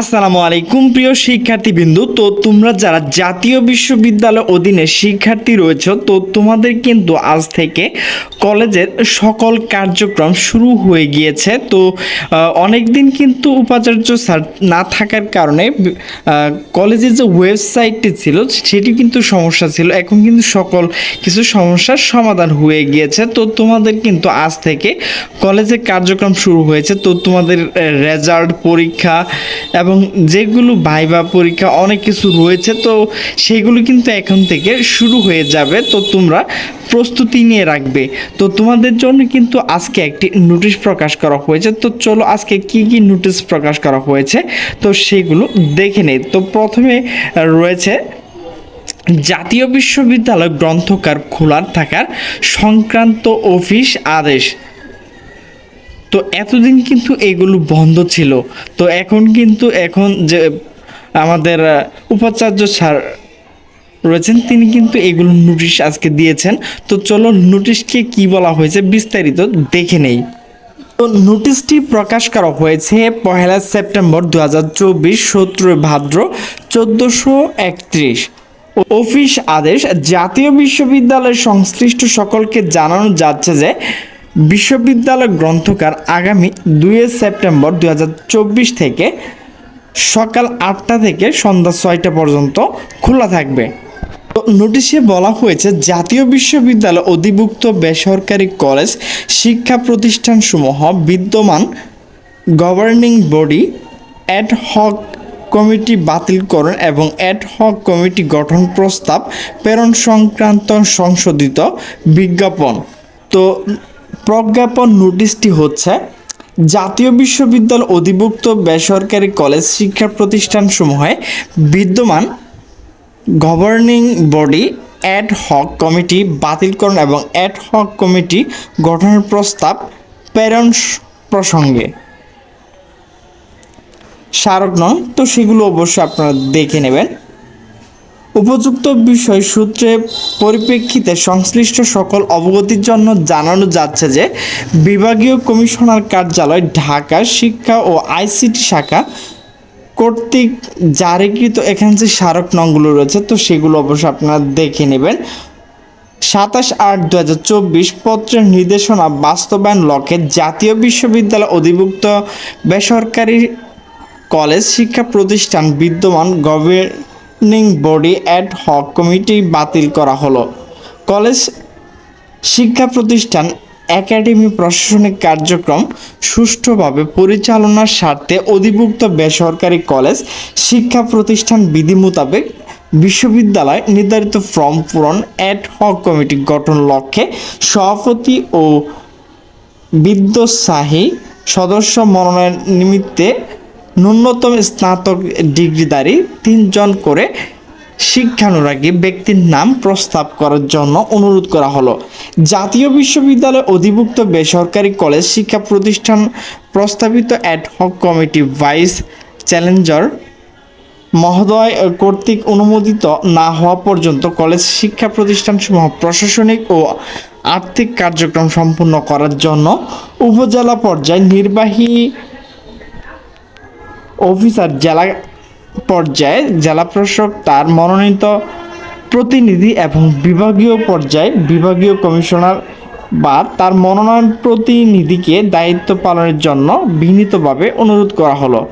আসসালামু আলাইকুম, প্রিয় শিক্ষার্থীবৃন্দু। তো তোমরা যারা জাতীয় বিশ্ববিদ্যালয় অধীনে শিক্ষার্থী রয়েছে, তো তোমাদের কিন্তু আজ থেকে কলেজের সকল কার্যক্রম শুরু হয়ে গিয়েছে। তো অনেক দিন কিন্তু উপাচার্য স্যার না থাকার কারণে কলেজের যে ওয়েবসাইটটি ছিল সেটি কিন্তু সমস্যা ছিল। এখন কিন্তু সকল কিছু সমস্যার সমাধান হয়ে গিয়েছে। তো তোমাদের কিন্তু আজ থেকে কলেজের কার্যক্রম শুরু হয়েছে। তো তোমাদের রেজাল্ট, পরীক্ষা এবং যেগুলো ভাইবা পরীক্ষা অনেক কিছু রয়েছে তো সেগুলো কিন্তু এখন থেকে শুরু হয়ে যাবে। তো তোমরা প্রস্তুতি নিয়ে রাখবে। তো তোমাদের জন্য কিন্তু আজকে একটি নোটিশ প্রকাশ করা হয়েছে। তো চলো আজকে কি কি নোটিশ প্রকাশ করা হয়েছে, তো সেগুলো দেখে নেই। তো প্রথমে রয়েছে, জাতীয় বিশ্ববিদ্যালয় গ্রন্থকার খোলার থাকার সংক্রান্ত অফিস আদেশ। তো এতদিন কিন্তু এগুলো বন্ধ ছিল। তো এখন কিন্তু এখন যে আমাদের উপাচার্য স্যার রয়েছেন, তিনি কিন্তু এগুলো নোটিশ আজকে দিয়েছেন। তো চলো নোটিশকে কি বলা হয়েছে বিস্তারিত দেখে নেই। তো নোটিশটি প্রকাশ করা হয়েছে পহেলা সেপ্টেম্বর দু হাজার চব্বিশ, সতেরোই ভাদ্র চোদ্দোশো একত্রিশ। অফিস আদেশ, জাতীয় বিশ্ববিদ্যালয়ের সংশ্লিষ্ট সকলকে জানানো যাচ্ছে যে বিশ্ববিদ্যালয় গ্রন্থকার আগামী দুই সেপ্টেম্বর দু হাজার চব্বিশ থেকে সকাল আটটা থেকে সন্ধ্যা ছয়টা পর্যন্ত খোলা থাকবে। নোটিশে বলা হয়েছে, জাতীয় বিশ্ববিদ্যালয় অধিভুক্ত বেসরকারি কলেজ শিক্ষা প্রতিষ্ঠানসমূহ বিদ্যমান governing body ad hoc committee বাতিলকরণ এবং অ্যাড হক কমিটি গঠন প্রস্তাব, প্রেরণ সংক্রান্ত সংশোধিত বিজ্ঞাপন। তো প্রজ্ঞাপন নোটিশটি হচ্ছে, জাতীয় বিশ্ববিদ্যালয় অধিভুক্ত বেসরকারি কলেজ শিক্ষা প্রতিষ্ঠানসমূহে বিদ্যমান governing body ad hoc committee বাতিলকরণ এবং অ্যাড হক কমিটি গঠনের প্রস্তাব প্রেরণ প্রসঙ্গে। স্মারক নন তো সেগুলো অবশ্যই আপনারা দেখে নেবেন। উপযুক্ত বিষয় সূত্রে পরিপ্রেক্ষিতে সংশ্লিষ্ট সকল অবগতির জন্য জানানো যাচ্ছে যে বিভাগীয় কমিশনার কার্যালয়, ঢাকা শিক্ষা ও আইসিটি শাখা কর্তৃক জারিকৃত এখানে যে স্মারক নংগুলো রয়েছে, তো সেগুলো অবশ্যই আপনারা দেখে নেবেন। সাতাশ আট দু হাজার চব্বিশ পত্রের নির্দেশনা বাস্তবায়ন লক্ষ্যে জাতীয় বিশ্ববিদ্যালয় অধিভুক্ত বেসরকারি কলেজ শিক্ষা প্রতিষ্ঠান বিদ্যমান governing body ad hoc committee বাতিল করা হলো। কলেজ শিক্ষা প্রতিষ্ঠান একাডেমি প্রশাসনিক কার্যক্রম সুষ্ঠুভাবে পরিচালনার স্বার্থে অধিভুক্ত বেসরকারি কলেজ শিক্ষা প্রতিষ্ঠান বিধি মোতাবেক বিশ্ববিদ্যালয় নির্ধারিত ফর্ম পূরণ অ্যাড হক কমিটি গঠন লক্ষ্যে সভাপতি ও বিদ্যুৎসাহী সদস্য মনোনয়ন নিমিত্তে ন্যূনতম স্নাতক ডিগ্রিধারী তিনজন করে শিক্ষানুরাগী ব্যক্তির নাম প্রস্তাব করার জন্য অনুরোধ করা হলো। জাতীয় বিশ্ববিদ্যালয় অধিভুক্ত বেসরকারি কলেজ শিক্ষা প্রতিষ্ঠান প্রস্তাবিত ad hoc committee vice chancellor মহোদয় কর্তৃক অনুমোদিত না হওয়া পর্যন্ত কলেজ শিক্ষা প্রতিষ্ঠানসমূহ প্রশাসনিক ও আর্থিক কার্যক্রম সম্পূর্ণ করার জন্য উপজেলা পর্যায়ে নির্বাহী অফিসার, জেলা পর্যায়ে জেলা প্রশাসক, তার মনোনীত প্রতিনিধি এবং বিভাগীয় পর্যায়ে বিভাগীয় কমিশনার বা তার মনোনয়ন প্রতিনিধিকে দায়িত্ব পালনের জন্য বিনীতভাবে অনুরোধ করা হলো।